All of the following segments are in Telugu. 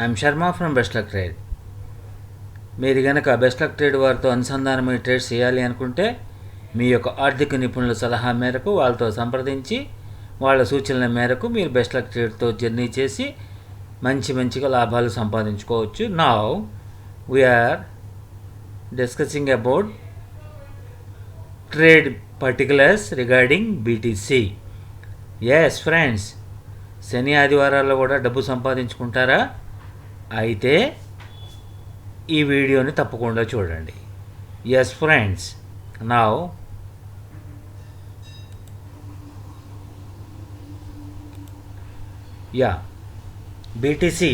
I'm Sharma from best luck trade. మీరు కనుక బెస్ట్ లక్ ట్రేడ్ వారితో అనుసంధానమై ట్రేడ్ చేయాలి అనుకుంటే మీ యొక్క ఆర్థిక నిపుణుల సలహా మేరకు వాళ్ళతో సంప్రదించి వాళ్ళ సూచనల మేరకు మీరు బెస్ట్ లక్ ట్రేడ్తో జర్నీ చేసి మంచి మంచిగా లాభాలు సంపాదించుకోవచ్చు. నా we are discussing about trade particulars regarding BTC yes friends శని ఆదివారాల్లో కూడా డబ్బు సంపాదించుకుంటారా? అయితే ఈ వీడియోని తప్పకుండా చూడండి. ఎస్ ఫ్రెండ్స్ నా yeah BTC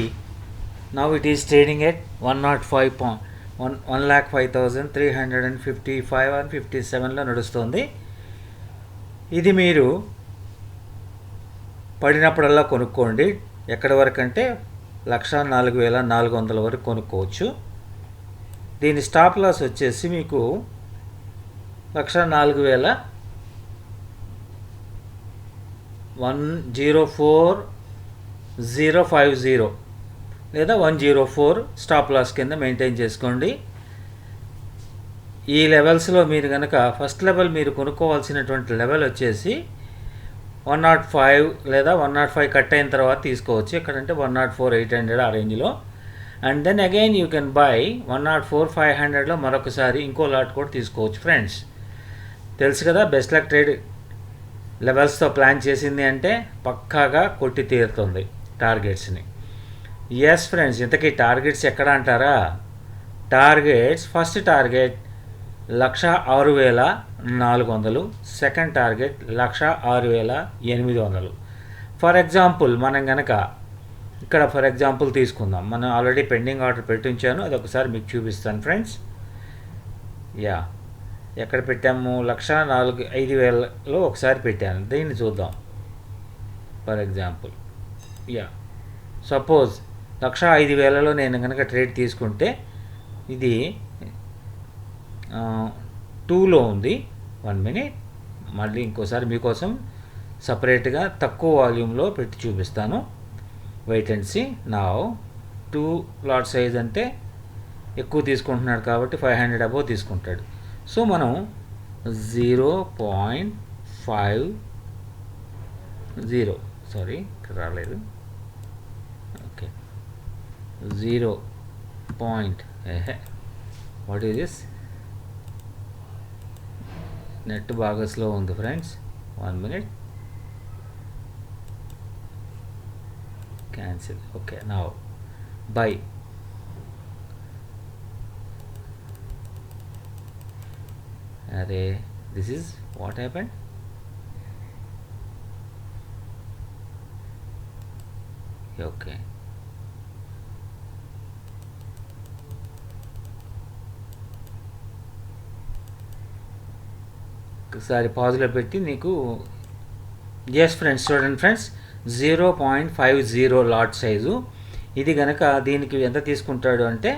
now it is trading at one not five point one one lakh five thousand three hundred and fifty five and fifty సెవెన్లో నడుస్తుంది. ఇది మీరు పడినప్పుడల్లా కొనుక్కోండి. ఎక్కడి వరకు అంటే లక్ష నాలుగు వేల నాలుగు వందల వరకు కొనుక్కోవచ్చు. దీని స్టాప్ లాస్ వచ్చేసి మీకు లక్ష నాలుగు వేల one zero four zero five zero లేదా one zero four stop loss కింద మెయింటైన్ చేసుకోండి. ఈ లెవెల్స్లో మీరు కనుక ఫస్ట్ లెవెల్ మీరు కొనుక్కోవాల్సినటువంటి లెవెల్ వచ్చేసి వన్ నాట్ ఫైవ్ లేదా వన్ నాట్ ఫైవ్ కట్ అయిన తర్వాత తీసుకోవచ్చు. ఎక్కడంటే one not four eight hundred ఆ రేంజ్లో. And then again you can buy one not four five హండ్రెడ్లో మరొకసారి ఇంకో లాట్ కూడా తీసుకోవచ్చు ఫ్రెండ్స్. తెలుసు కదా బెస్ట్ లక్ ట్రేడ్ లెవెల్స్తో ప్లాన్ చేసింది అంటే పక్కాగా కొట్టి తీరుతుంది టార్గెట్స్ని. ఎస్ ఫ్రెండ్స్ ఇంతకీ టార్గెట్స్ ఎక్కడ అంటారా? టార్గెట్స్ ఫస్ట్ టార్గెట్ లక్ష ఆరు వేల నాలుగు వందలు. సెకండ్ టార్గెట్ లక్ష ఆరు వేల ఎనిమిది వందలు. ఫర్ ఎగ్జాంపుల్ మనం కనుక ఇక్కడ ఫర్ ఎగ్జాంపుల్ తీసుకుందాం. మనం ఆల్రెడీ పెండింగ్ ఆర్డర్ పెట్టించాను అది ఒకసారి మీకు చూపిస్తాను ఫ్రెండ్స్. యా ఎక్కడ పెట్టాము? లక్ష నాలుగు ఐదు వేలలో ఒకసారి పెట్టాను. దీన్ని చూద్దాం. For example yeah. సపోజ్ లక్ష ఐదు వేలలో నేను కనుక ట్రేడ్ తీసుకుంటే ఇది టూలో ఉంది. వన్ మినిట్ మళ్ళీ ఇంకోసారి మీకోసం సపరేట్గా తక్కువ వాల్యూమ్లో పెట్టి చూపిస్తాను. వెయిట్ అండ్ సి నా టూ లాట్ సైజ్ అంటే ఎక్కువ తీసుకుంటున్నాడు కాబట్టి ఫైవ్ హండ్రెడ్ అబోవ్ తీసుకుంటాడు. సో మనం zero point five zero sorry ఇక్కడ రాలేదు. Okay zero point what is this net బాగా స్లో ఉంది friends one minute cancel okay నా బై అరే this is what happened okay ఒకసారి పాజ్లో పెట్టి నీకు ఎస్ ఫ్రెండ్స్ చూడండి friends zero point five zero lot size ఇది కనుక దీనికి ఎంత తీసుకుంటాడు అంటే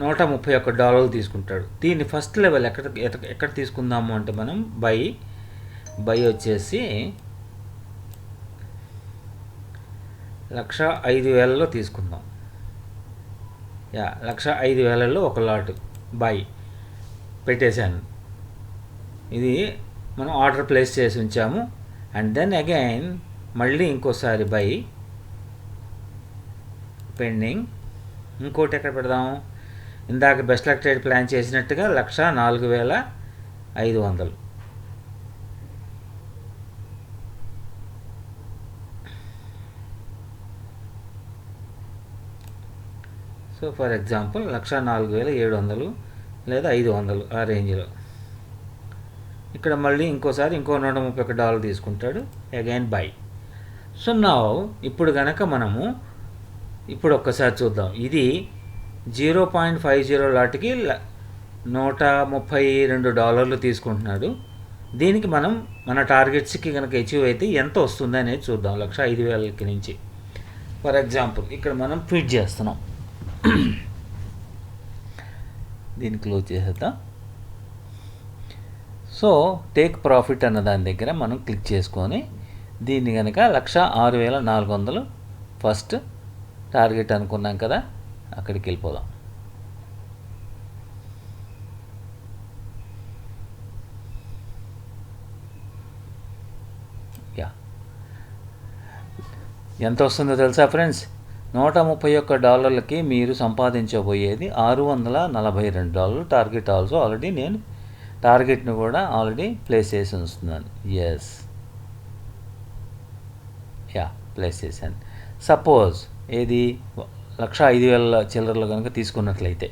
నూట ముప్పై ఒక్క డాలర్లు తీసుకుంటాడు. దీన్ని ఫస్ట్ లెవెల్ ఎక్కడ ఎక్కడ తీసుకుందాము అంటే మనం బై బై వచ్చేసి లక్ష ఐదు వేలలో తీసుకుందాం. యా లక్ష ఐదు వేలలో ఒక లాట్ బై పెట్టేశాను. ఇది మనం ఆర్డర్ ప్లేస్ చేసి ఉంచాము. అండ్ దెన్ అగైన్ మళ్ళీ ఇంకోసారి బై పెండింగ్ ఇంకోటి ఎక్కడ పెడదాం? ఇందాక బెస్ట్ లక్ ప్లాన్ చేసినట్టుగా లక్ష నాలుగు వేల ఐదు వందలు. సో ఫర్ ఎగ్జాంపుల్ లక్ష నాలుగు వేల ఏడు వందలు లేదా ఐదు వందలు ఆ రేంజ్లో ఇక్కడ మళ్ళీ ఇంకోసారి ఇంకో నూట ముప్పై ఒక డాలర్ తీసుకుంటాడు. అగైన్ బై సో నా ఇప్పుడు కనుక మనము ఇప్పుడు ఒక్కసారి చూద్దాం. ఇది జీరో పాయింట్ ఫైవ్ జీరో లాట్కి ల- నూట ముప్పై రెండు డాలర్లు తీసుకుంటున్నాడు. దీనికి మనం మన టార్గెట్స్కి కనుక అచీవ్ అయితే ఎంత వస్తుంది అనేది చూద్దాం. లక్ష ఐదు వేలకి నుంచి. ఫర్ ఎగ్జాంపుల్ ఇక్కడ మనం ఫిట్ చేస్తున్నాం. దీన్ని క్లోజ్ చేసేద్దాం. సో టేక్ ప్రాఫిట్ అన్న దాని దగ్గర మనం క్లిక్ చేసుకొని దీన్ని కనుక లక్ష ఆరు వేల నాలుగు వందలు ఫస్ట్ టార్గెట్ అనుకున్నాం కదా అక్కడికి వెళ్ళిపోదాం. యా ఎంత వస్తుందో తెలుసా ఫ్రెండ్స్ నూట ముప్పై ఒక్క డాలర్లకి మీరు సంపాదించబోయేది ఆరు వందల నలభై రెండు డాలర్లు. టార్గెట్ ఆల్సో ఆల్రెడీ నేను టార్గెట్ని కూడా ఆల్రెడీ ప్లేస్ చేసి ఉంచుతున్నాను. ఎస్ యా ప్లేస్ చేశాను. సపోజ్ ఏది? లక్ష ఐదు వేల చిల్లరలు కనుక తీసుకున్నట్లయితే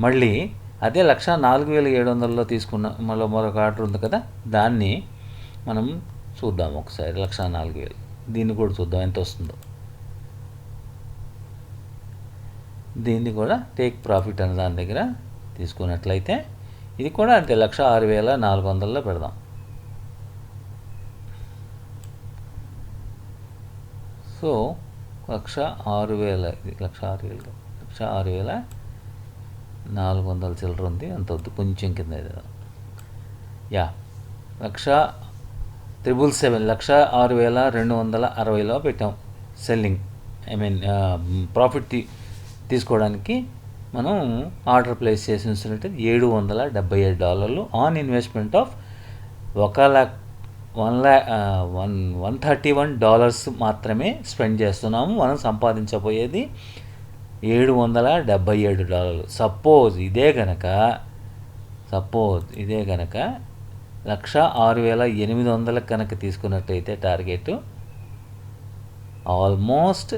మళ్ళీ అదే లక్ష నాలుగు వేల ఏడు వందలలో తీసుకున్న మళ్ళీ మరొక ఆర్డర్ ఉంది కదా దాన్ని మనం చూద్దాం ఒకసారి. లక్ష నాలుగు వేలు. దీన్ని కూడా చూద్దాం ఎంత వస్తుందో. దీన్ని కూడా టేక్ ప్రాఫిట్ అనే దాని దగ్గర తీసుకున్నట్లయితే ఇది కూడా అంతే లక్ష ఆరు వేల నాలుగు వందల్లో పెడదాం. సో లక్ష ఆరు వేల ఇది లక్ష ఆరు వేల లక్ష ఆరు వేల నాలుగు వందల చిల్లర ఉంది. అంత వద్దు కొంచెం కింద యా లక్ష త్రిబుల్ సెవెన్ లక్ష ఆరు వేల రెండు వందల అరవైలో పెట్టాం. సెల్లింగ్ ఐ మీన్ ప్రాఫిట్ తీ తీసుకోవడానికి మనం ఆర్డర్ ప్లేస్ చేసి ఉంచినట్టు ఏడు వందల డెబ్బై ఏడు డాలర్లు ఆన్ ఇన్వెస్ట్మెంట్ ఆఫ్ ఒక lakh one ల్యా one one thirty one dollars మాత్రమే స్పెండ్ చేస్తున్నాము. మనం సంపాదించబోయేది ఏడు వందల డెబ్బై ఏడు డాలర్లు. సపోజ్ ఇదే గనక సపోజ్ ఇదే గనక లక్ష ఆరు వేల ఎనిమిది వందలకు కనుక తీసుకున్నట్టయితే టార్గెట్ ఆల్మోస్ట్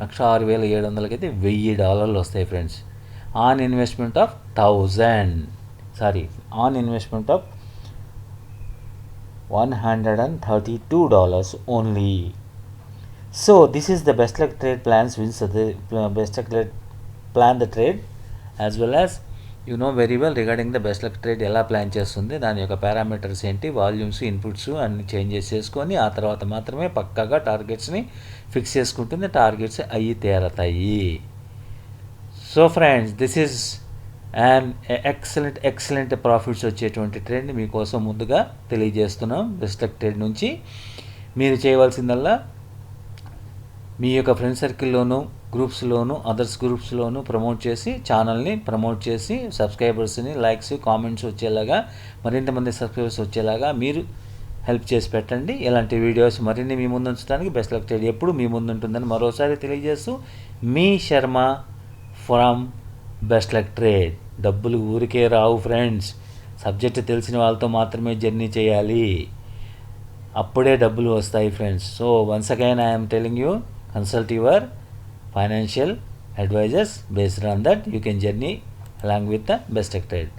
లక్ష ఆరు వేల ఏడు వందలకైతే వెయ్యి డాలర్లు వస్తాయి friends. On investment of thousand. Sorry on investment of one hundred and thirty two dollars only. So this is the best luck trade plans wins the best luck trade plan the trade as well as you know very well regarding the best luck trade ఎలా ప్లాన్ చేస్తుంది దాని యొక్క పారామీటర్స్ ఏంటి వాల్యూమ్స్ ఇన్పుట్స్ అన్ని చేంజెస్ చేసుకొని ఆ తర్వాత మాత్రమే పక్కాగా టార్గెట్స్ని ఫిక్స్ చేసుకుంటుంది టార్గెట్స్ అయ్యి తేరతాయి. So friends this is and excellent excellent profits వచ్చేటువంటి ట్రేడ్ని మీకోసం ముందుగా తెలియజేస్తున్నాం బెస్ట్ లక్ ట్రేడ్ నుంచి. మీరు చేయవలసిందల్లా మీ యొక్క ఫ్రెండ్ సర్కిల్లోనూ గ్రూప్స్లోను అదర్స్ గ్రూప్స్లోను ప్రమోట్ చేసి ఛానల్ని ప్రమోట్ చేసి సబ్స్క్రైబర్స్ని లైక్స్ కామెంట్స్ వచ్చేలాగా మరింత మంది సబ్స్క్రైబర్స్ వచ్చేలాగా మీరు హెల్ప్ చేసి పెట్టండి. ఇలాంటి వీడియోస్ మరిన్ని మీ ముందు ఉంచడానికి బెస్ట్ లక్ ట్రేడ్ ఎప్పుడు మీ ముందు ఉంటుందని మరోసారి తెలియజేస్తూ మీ Sharma from best luck trade డబ్బులు ఊరికే రావు ఫ్రెండ్స్ సబ్జెక్ట్ తెలిసిన వాళ్ళతో మాత్రమే జర్నీ చేయాలి. అప్పుడే డబ్బులు వస్తాయి friends so once again I'm telling you consult your financial advisors based on that you can journey along with the best trade.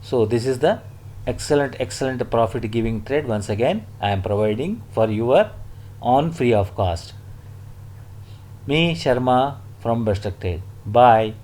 So this is the excellent excellent profit giving trade. Once again i am providing for your on free of cost. Me sharma from best trade. Bye.